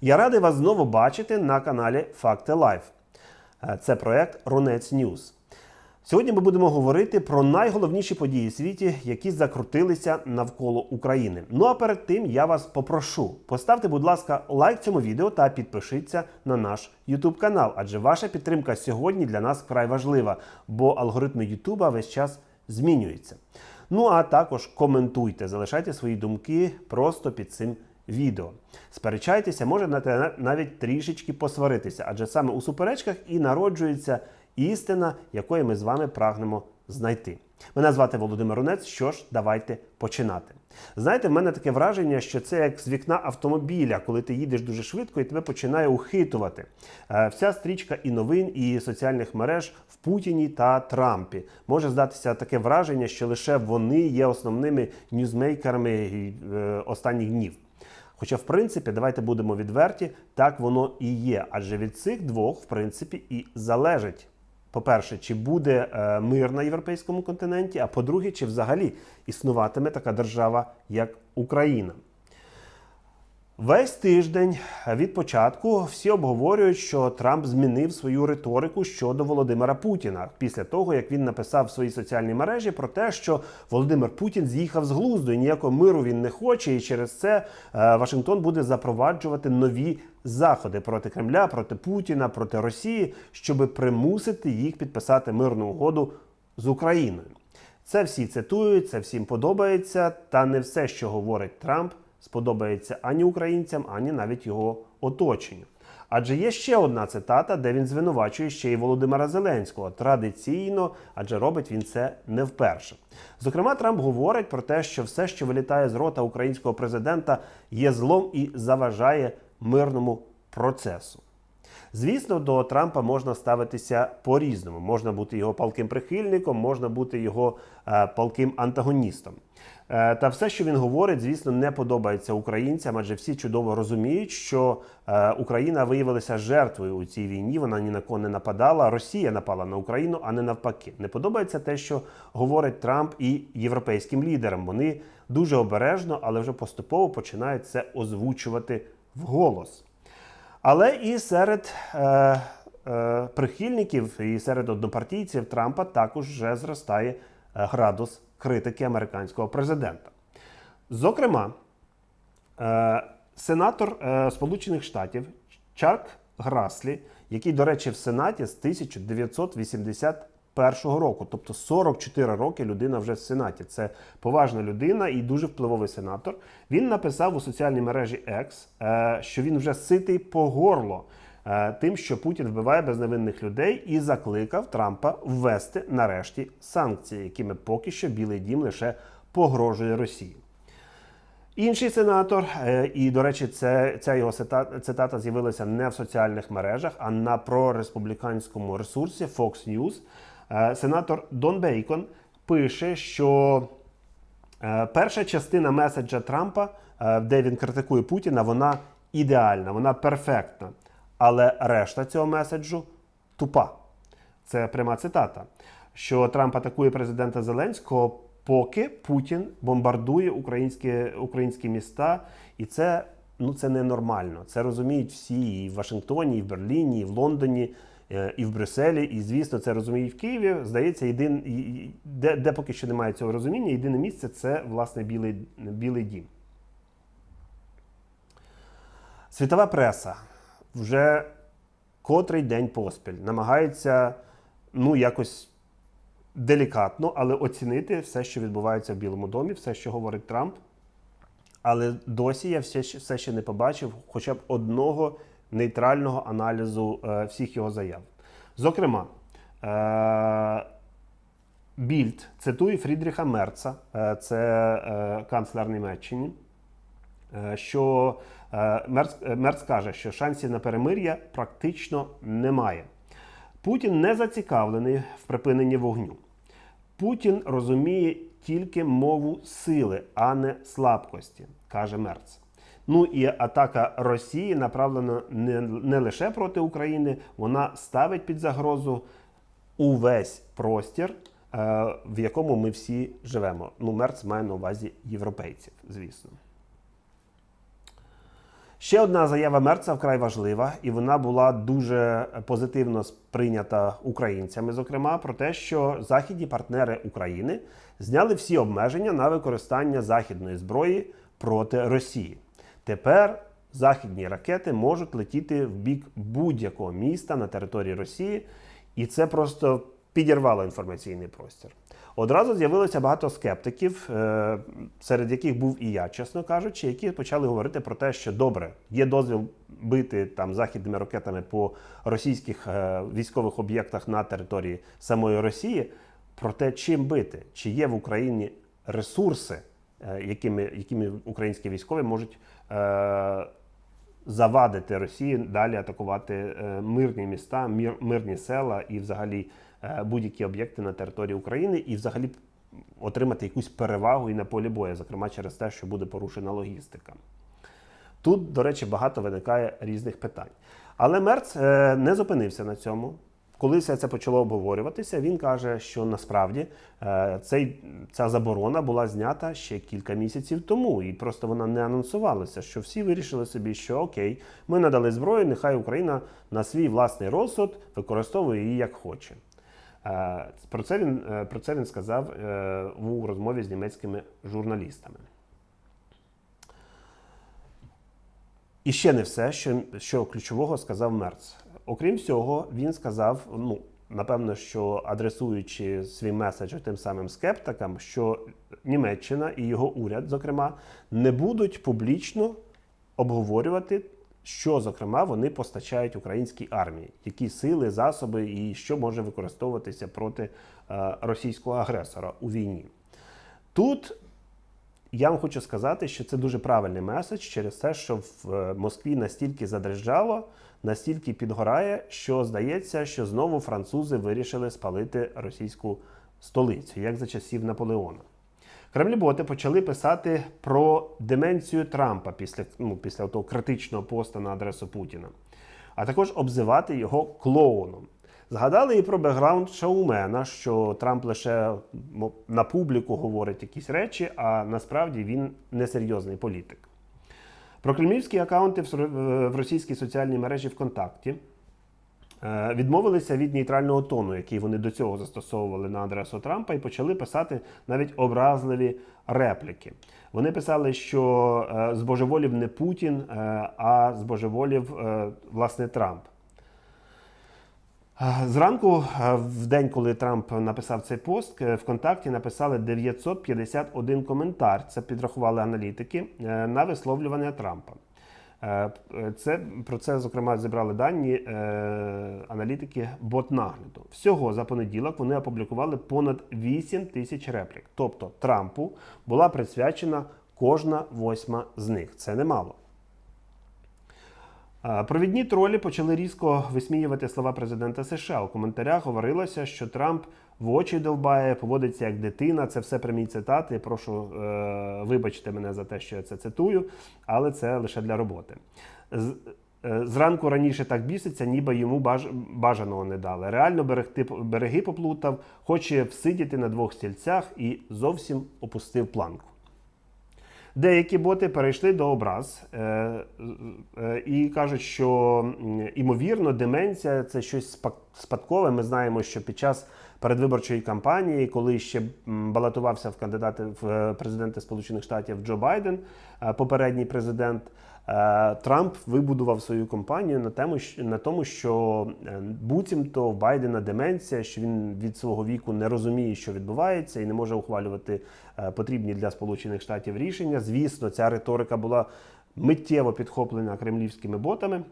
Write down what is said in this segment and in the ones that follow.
Я радий вас знову бачити на каналі Факти Лайф. Е, Це проект Рунець Ньюз. Сьогодні ми будемо говорити про найголовніші події в світі, які закрутилися навколо України. Ну а перед тим я вас попрошу поставте, будь ласка, лайк цьому відео та підпишіться на наш YouTube канал, адже ваша підтримка сьогодні для нас вкрай важлива, бо алгоритми YouTube весь час змінюються. Ну а також коментуйте, залишайте свої думки просто під цим відео. Сперечайтеся, можете навіть трішечки посваритися, адже саме у суперечках і народжується істина, якої ми з вами прагнемо знайти. Мене звати Володимир Рунець. Що ж, давайте починати. Знаєте, в мене таке враження, що це як з вікна автомобіля, коли ти їдеш дуже швидко і тебе починає ухитувати. Е, Вся стрічка і новин, і соціальних мереж в Путіні та Трампі. Може здатися таке враження, що лише вони є основними ньюзмейкерами е, останніх днів. Хоча, в принципі, давайте будемо відверті, так воно і є. Адже від цих двох, в принципі, і залежить. По-перше, чи буде е, мир на європейському континенті, а по-друге, чи взагалі існуватиме така держава, як Україна. Весь тиждень від початку всі обговорюють, що Трамп змінив свою риторику щодо Володимира Путіна після того, як він написав в своїй соціальній мережі про те, що Володимир Путін з'їхав з глузду і ніякого миру він не хоче, і через це е, Вашингтон буде запроваджувати нові заходи проти Кремля, проти Путіна, проти Росії, щоб примусити їх підписати мирну угоду з Україною. Це всі цитують, це всім подобається, та не все, що говорить Трамп сподобається ані українцям, ані навіть його оточенню. Адже є ще одна цитата, де він звинувачує ще й Володимира Зеленського традиційно, адже робить він це не вперше. Зокрема, Трамп говорить про те, що все, що вилітає з рота українського президента, є злом і заважає мирному процесу. Звісно, до Трампа можна ставитися по-різному. Можна бути його палким прихильником, можна бути його е, палким антагоністом. Е, та все, що він говорить, звісно, не подобається українцям, адже всі чудово розуміють, що е, Україна виявилася жертвою у цій війні. Вона ні на кого не нападала. Росія напала на Україну, а не навпаки. Не подобається те, що говорить Трамп і європейським лідерам. Вони дуже обережно, але вже поступово починають це озвучувати вголос. Але і серед е, е, прихильників, і серед однопартійців Трампа також вже зростає градус критики американського президента. Зокрема, е, сенатор е, Сполучених Штатів Чак Граслі, який, до речі, в Сенаті з 1981 року, тобто 44 роки людина вже в Сенаті. Це поважна людина і дуже впливовий сенатор. Він написав у соціальній мережі X, е, що він вже ситий по горло. Тим, що Путін вбиває безневинних людей, і закликав Трампа ввести нарешті санкції, якими поки що Білий Дім лише погрожує Росії. Інший сенатор, і, до речі, це, ця його цитата з'явилася не в соціальних мережах, а на прореспубліканському ресурсі Fox News. Сенатор Дон Бейкон пише, що перша частина меседжа Трампа, де він критикує Путіна, вона ідеальна, вона перфектна. Але решта цього меседжу тупа. Це пряма цитата. Що Трамп атакує президента Зеленського, поки Путін бомбардує українські українські міста, і це ну це ненормально. Це розуміють всі і в Вашингтоні, і в Берліні, і в Лондоні, і в Брюсселі. І звісно, це розуміють в Києві. Здається, єдин, де, де поки що немає цього розуміння, єдине місце це власне Білий, Білий Дім. Світова преса вже котрий день поспіль намагається ну, якось делікатно, але оцінити все, що відбувається в Білому домі, все, що говорить Трамп. Але досі я все, все ще не побачив хоча б одного нейтрального аналізу е, всіх його заяв. Зокрема, е, Більд цитує Фрідріха Мерца, е, це е, канцлер Німеччини, що Мерц, Мерц каже, що шансів на перемир'я практично немає. Путін не зацікавлений в припиненні вогню. Путін розуміє тільки мову сили, а не слабкості, каже Мерц. Ну і атака Росії направлена не, не лише проти України, вона ставить під загрозу увесь простір, е, в якому ми всі живемо. Ну, Мерц має на увазі європейців, звісно. Ще одна заява Мерца вкрай важлива, і вона була дуже позитивно сприйнята українцями, зокрема, про те, що західні партнери України зняли всі обмеження на використання західної зброї проти Росії. Тепер західні ракети можуть летіти в бік будь-якого міста на території Росії, і це просто підірвало інформаційний простір. Одразу з'явилося багато скептиків, е, серед яких був і я, чесно кажучи, які почали говорити про те, що добре, є дозвіл бити там західними ракетами по російських е, військових об'єктах на території самої Росії. Проте чим бити? Чи є в Україні ресурси, е, якими, якими українські військові можуть е, завадити Росії далі атакувати мирні міста, мир, мирні села і взагалі будь-які об'єкти на території України, і взагалі отримати якусь перевагу і на полі бою, зокрема через те, що буде порушена логістика. Тут, до речі, багато виникає різних питань. Але Мерц е, не зупинився на цьому. Коли все це почало обговорюватися, він каже, що насправді е, цей, ця заборона була знята ще кілька місяців тому, і просто вона не анонсувалася. Що всі вирішили собі, що окей, ми надали зброю, нехай Україна на свій власний розсуд використовує її як хоче. Е, Про це він, е, про це він сказав е, у розмові з німецькими журналістами. І ще не все, що, що ключового сказав Мерц. Окрім всього, він сказав: ну, напевно, що адресуючи свій меседж тим самим скептикам, що Німеччина і його уряд, зокрема, не будуть публічно обговорювати, що, зокрема, вони постачають українській армії, які сили, засоби і що може використовуватися проти е, російського агресора у війні. Тут я вам хочу сказати, що це дуже правильний меседж через те, що в е, Москві настільки задрижало, настільки підгорає, що здається, що знову французи вирішили спалити російську столицю, як за часів Наполеона. Кремліботи почали писати про деменцію Трампа після, ну, після того критичного поста на адресу Путіна, а також обзивати його клоуном. Згадали і про бекграунд шоумена, що Трамп лише на публіку говорить якісь речі, а насправді він несерйозний політик. Про кремлівські акаунти в російській соціальній мережі ВКонтакті відмовилися від нейтрального тону, який вони до цього застосовували на адресу Трампа, і почали писати навіть образливі репліки. Вони писали, що е, збожеволів не Путін, е, а збожеволів е, власне Трамп. Е, Зранку, е, в день, коли Трамп написав цей пост, е, ВКонтакті написали 951 коментар. Це підрахували аналітики е, на висловлювання Трампа. Е, е, Це про це зокрема зібрали дані е, аналітики ботнагляду. Всього за понеділок вони опублікували понад 8 тисяч реплік. Тобто Трампу була присвячена кожна восьма з них. Це немало. А, Провідні тролі почали різко висміювати слова президента США. У коментарях говорилося, що Трамп в очі довбає, поводиться як дитина. Це все прямі цитати. Прошу е, вибачте мене за те, що я це цитую, але це лише для роботи. З- е, Зранку раніше так біситься, ніби йому баж, бажаного не дали. Реально берегти, береги поплутав, хоче всидіти на двох стільцях і зовсім опустив планку. Деякі боти перейшли до образ е, е, і кажуть, що м, імовірно деменція це щось спадкове. Ми знаємо, що під час передвиборчої кампанії, коли ще балотувався в кандидати в е, президенти Сполучених Штатів Джо Байден, е, попередній президент. е, Трамп вибудував свою кампанію на тему, на тому, що буцімто в Байдена деменція, що він від свого віку не розуміє, що відбувається, і не може ухвалювати потрібні для Сполучених Штатів рішення. Звісно, ця риторика була миттєво підхоплена кремлівськими ботами.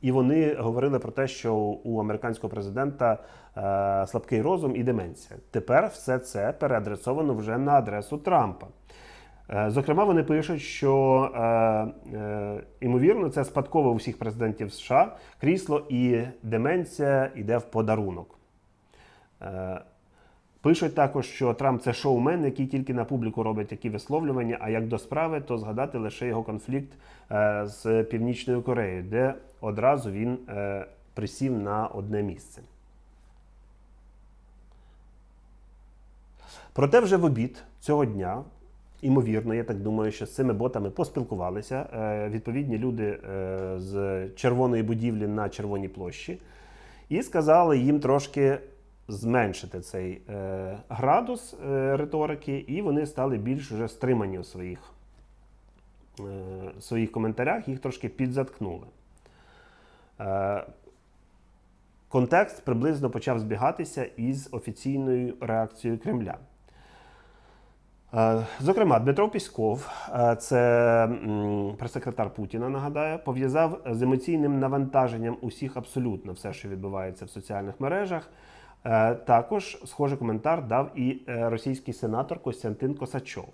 І вони говорили про те, що у американського президента е, слабкий розум і деменція. Тепер все це переадресовано вже на адресу Трампа. Е, Зокрема, вони пишуть, що е, е, ймовірно це спадково у всіх президентів США. Крісло і деменція йде в подарунок. Е, Пишуть також, що Трамп це шоумен, який тільки на публіку робить такі висловлювання. А як до справи, то згадати лише його конфлікт е, з Північною Кореєю, де одразу він е, присів на одне місце. Проте вже в обід цього дня імовірно, я так думаю, що з цими ботами поспілкувалися е, відповідні люди з червоної будівлі на червоній площі і сказали їм трошки зменшити цей е, градус е, риторики, і вони стали більш вже стримані у своїх, е, своїх коментарях, їх трошки підзаткнули. Е, контекст приблизно почав збігатися із офіційною реакцією Кремля. Е, Зокрема, Дмитро Пісков, е, це прес-секретар Путіна, нагадаю, пов'язав з емоційним навантаженням усіх абсолютно все, що відбувається в соціальних мережах. Е, Також схожий коментар дав і е, російський сенатор Костянтин Косачов.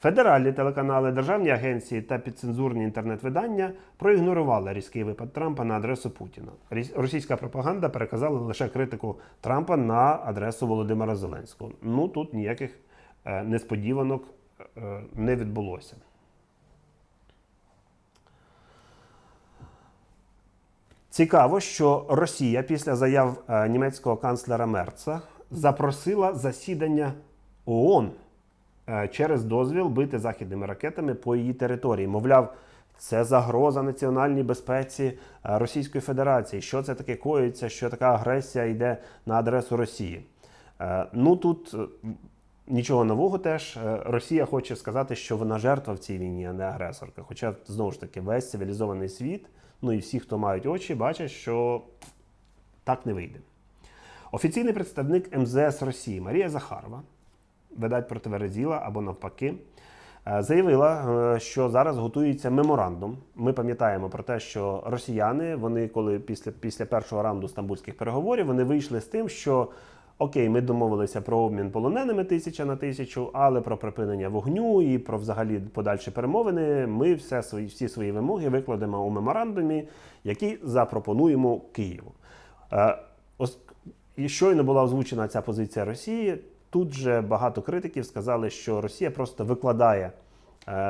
Федеральні телеканали, державні агенції та підцензурні інтернет-видання проігнорували різкий випад Трампа на адресу Путіна. Російська пропаганда переказала лише критику Трампа на адресу Володимира Зеленського. Ну тут ніяких е, несподіванок не відбулося. Цікаво, що Росія після заяв е, німецького канцлера Мерца запросила засідання ООН е, через дозвіл бити західними ракетами по її території. Мовляв, це загроза національній безпеці е, Російської Федерації. Що це таке коїться, що така агресія йде на адресу Росії. Ну тут нічого нового теж. Росія хоче сказати, що вона жертва в цій війні, а не агресорка. Хоча знову ж таки весь цивілізований світ, ну і всі, хто мають очі, бачать, що так не вийде. Офіційний представник МЗС Росії Марія Захарова, видать противереділа або навпаки, е, заявила, е, що зараз готується меморандум. Ми пам'ятаємо про те, що росіяни, вони коли після, після першого раунду стамбульських переговорів, вони вийшли з тим, що окей, ми домовилися про обмін полоненими тисяча на тисячу, але про припинення вогню і про взагалі подальші перемовини ми все свої, всі свої вимоги викладемо у меморандумі, який запропонуємо Києву. Е, ос- і щойно була озвучена ця позиція Росії. Тут же багато критиків сказали, що Росія просто викладає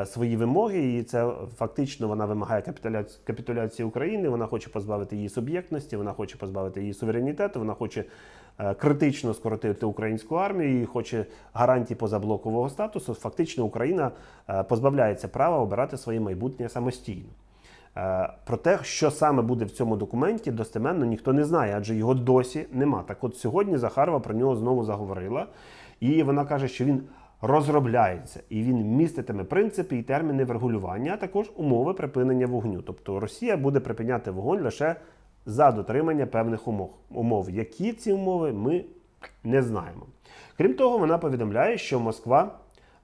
свої вимоги, і це фактично вона вимагає капітуляції, України. Вона хоче позбавити її суб'єктності, вона хоче позбавити її суверенітету, вона хоче е, критично скоротити українську армію і хоче гарантії позаблокового статусу. Фактично, Україна е, позбавляється права обирати своє майбутнє самостійно. Е, Про те, що саме буде в цьому документі, достеменно ніхто не знає, адже його досі нема. Так от сьогодні Захарова про нього знову заговорила, і вона каже, що він розробляється і він міститиме принципи і терміни врегулювання, а також умови припинення вогню. Тобто Росія буде припиняти вогонь лише за дотримання певних умов. умов. Які ці умови, ми не знаємо. Крім того, вона повідомляє, що Москва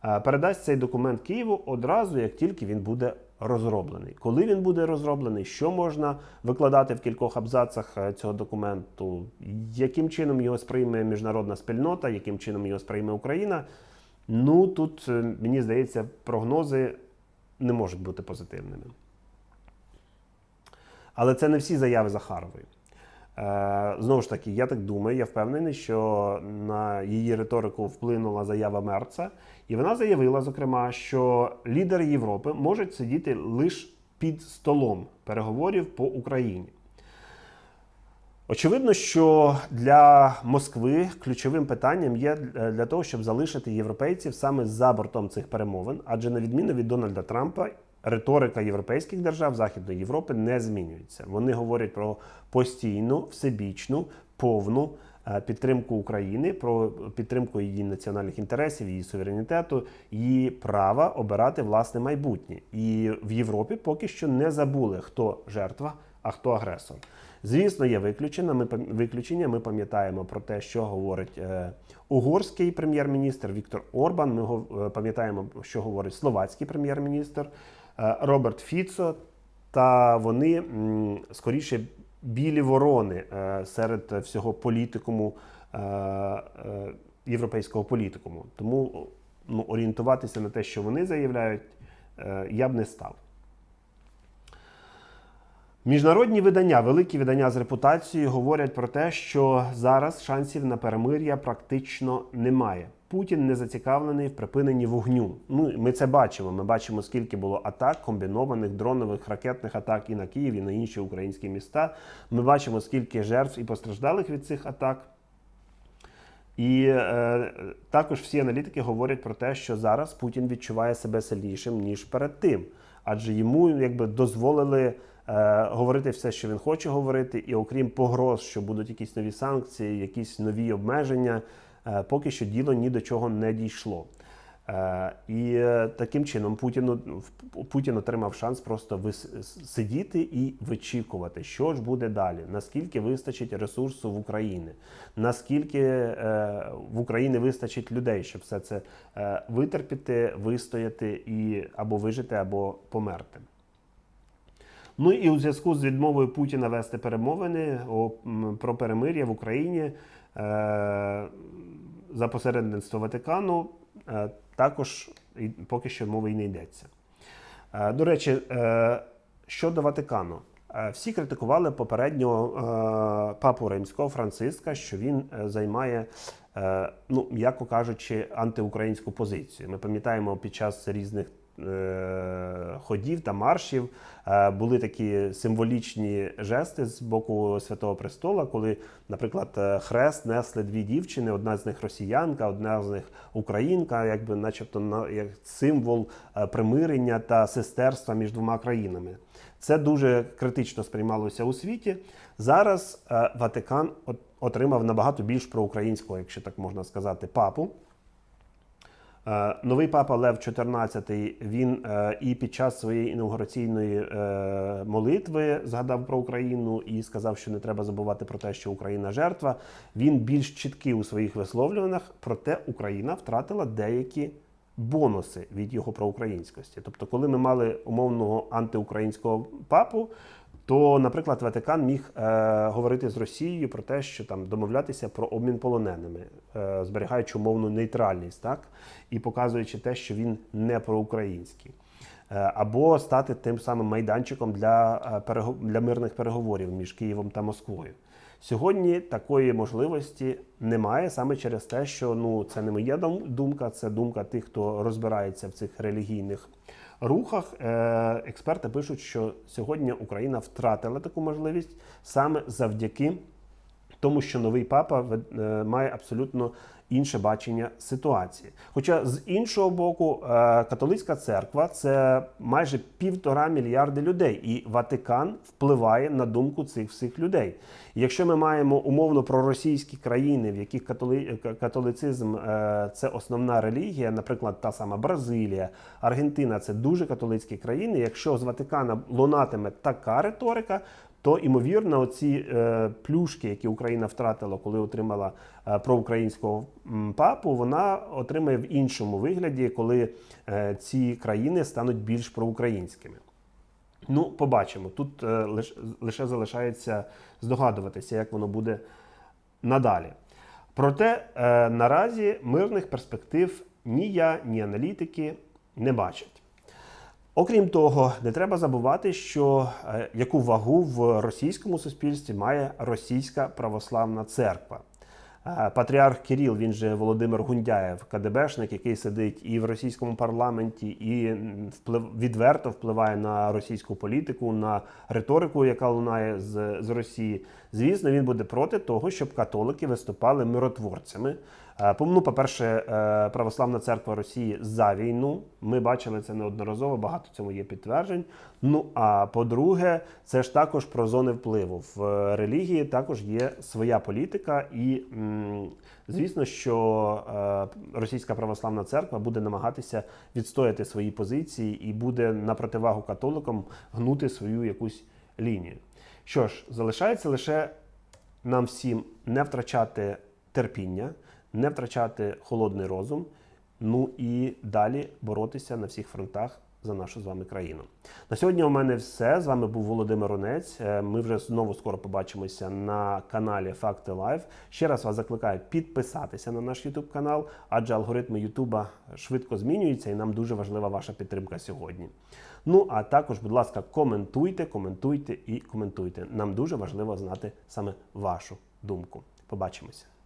е, передасть цей документ Києву одразу, як тільки він буде розроблений. Коли він буде розроблений, що можна викладати в кількох абзацах е, цього документу, яким чином його сприйме міжнародна спільнота, яким чином його сприйме Україна. Ну тут, е, мені здається, прогнози не можуть бути позитивними. Але це не всі заяви Захарової. Е, знову ж таки, я так думаю, я впевнений, що на її риторику вплинула заява Мерца, і вона заявила, зокрема, що лідери Європи можуть сидіти лише під столом переговорів по Україні. Очевидно, що для Москви ключовим питанням є е, для того, щоб залишити європейців саме за бортом цих перемовин, адже на відміну від Дональда Трампа, риторика європейських держав Західної Європи не змінюється. Вони говорять про постійну, всебічну, повну е, підтримку України, про підтримку її національних інтересів, її суверенітету, її права обирати власне майбутнє. І в Європі поки що не забули, хто жертва, а хто агресор. Звісно, є виключення. Ми виключення. Ми пам'ятаємо про те, що говорить е, угорський прем'єр-міністр Віктор Орбан. Ми го- е, пам'ятаємо, що говорить словацький прем'єр-міністр е, Роберт Фіцо. Та вони скоріше білі ворони серед всього політикуму європейського політикуму. Тому ну, орієнтуватися на те, що вони заявляють, я б не став. Міжнародні видання, великі видання з репутацією, говорять про те, що зараз шансів на перемир'я практично немає. Путін не зацікавлений в припиненні вогню. Ну ми це бачимо. Ми бачимо, скільки було атак, комбінованих дронових ракетних атак і на Київ, і на інші українські міста. Ми бачимо, скільки жертв і постраждалих від цих атак. І е, також всі аналітики говорять про те, що зараз Путін відчуває себе сильнішим ніж перед тим, адже йому якби дозволили говорити все, що він хоче говорити, і окрім погроз, що будуть якісь нові санкції, якісь нові обмеження, е, поки що діло ні до чого не дійшло. Е, І е, таким чином Путін, Путін отримав шанс просто сидіти і вичікувати, що ж буде далі, наскільки вистачить ресурсу в Україні, наскільки е, в Україні вистачить людей, щоб все це е, витерпіти, вистояти і або вижити, або померти. Ну і у зв'язку з відмовою Путіна вести перемовини про перемир'я в Україні е, за посередництво Ватикану е, також поки що мови й не йдеться. Е, до речі, щодо Ватикану. Всі критикували попереднього папу римського Франциска, що він займає, ну м'яко кажучи, антиукраїнську позицію. Ми пам'ятаємо під час різних ходів та маршів е, були такі символічні жести з боку Святого Престола, коли, наприклад, е, хрест несли дві дівчини, одна з них росіянка, одна з них українка, якби, начебто, на як символ е, примирення та сестерства між двома країнами. Це дуже критично сприймалося у світі. Зараз е, Ватикан отримав набагато більш проукраїнського, якщо так можна сказати, папу. Е, Новий папа Лев XIV, він е, і під час своєї інаугураційної е, молитви згадав про Україну і сказав, що не треба забувати про те, що Україна жертва. Він більш чіткий у своїх висловлюваннях, проте Україна втратила деякі бонуси від його проукраїнськості. Тобто, коли ми мали умовного антиукраїнського папу, то, наприклад, Ватикан міг е, говорити з Росією про те, що там домовлятися про обмін полоненими, е, зберігаючи умовну нейтральність, так і показуючи те, що він не проукраїнський. Е, або стати тим самим майданчиком для, е, для мирних переговорів між Києвом та Москвою. Сьогодні такої можливості немає саме через те, що ну це не моя думка, це думка тих, хто розбирається в цих релігійних рухах. Е, Експерти пишуть, що сьогодні Україна втратила таку можливість саме завдяки тому, що новий папа е, має абсолютно інше бачення ситуації. Хоча з іншого боку, е, католицька церква це майже півтора мільярди людей, і Ватикан впливає на думку цих всіх людей. Якщо ми маємо умовно проросійські країни, в яких католи... католицизм е, це основна релігія, наприклад, та сама Бразилія, Аргентина це дуже католицькі країни. Якщо з Ватикана лунатиме така риторика, то ймовірно, оці е, плюшки, які Україна втратила, коли отримала е, проукраїнського папу, вона отримає в іншому вигляді, коли е, ці країни стануть більш проукраїнськими. Ну, побачимо. Тут лиш, лише залишається здогадуватися, як воно буде надалі. Проте наразі мирних перспектив ні я, ні аналітики не бачать. Окрім того, не треба забувати, що е, яку вагу в російському суспільстві має російська православна церква. Е, Патріарх Кирил, він же Володимир Гундяєв, КДБшник, який сидить і в російському парламенті, і вплив, відверто впливає на російську політику, на риторику, яка лунає з, з Росії. Звісно, він буде проти того, щоб католики виступали миротворцями. Е, Ну, по-перше, е, православна церква Росії за війну. Ми бачили це неодноразово, багато цьому є підтверджень. Ну а по-друге, це ж також про зони впливу. В е, релігії також є своя політика, і звісно, що російська православна церква буде намагатися відстояти свої позиції і буде на противагу католикам гнути свою якусь лінію. Що ж, залишається лише нам всім не втрачати терпіння, не втрачати холодний розум, ну і далі боротися на всіх фронтах за нашу з вами країну. На сьогодні у мене все. З вами був Володимир Онець. Е, Ми вже знову скоро побачимося на каналі Факти Лайв. Ще раз вас закликаю підписатися на наш YouTube канал, адже алгоритми YouTube швидко змінюються, і нам дуже важлива ваша підтримка сьогодні. Ну а також, будь ласка, коментуйте, коментуйте і коментуйте. Нам дуже важливо знати саме вашу думку. Побачимося.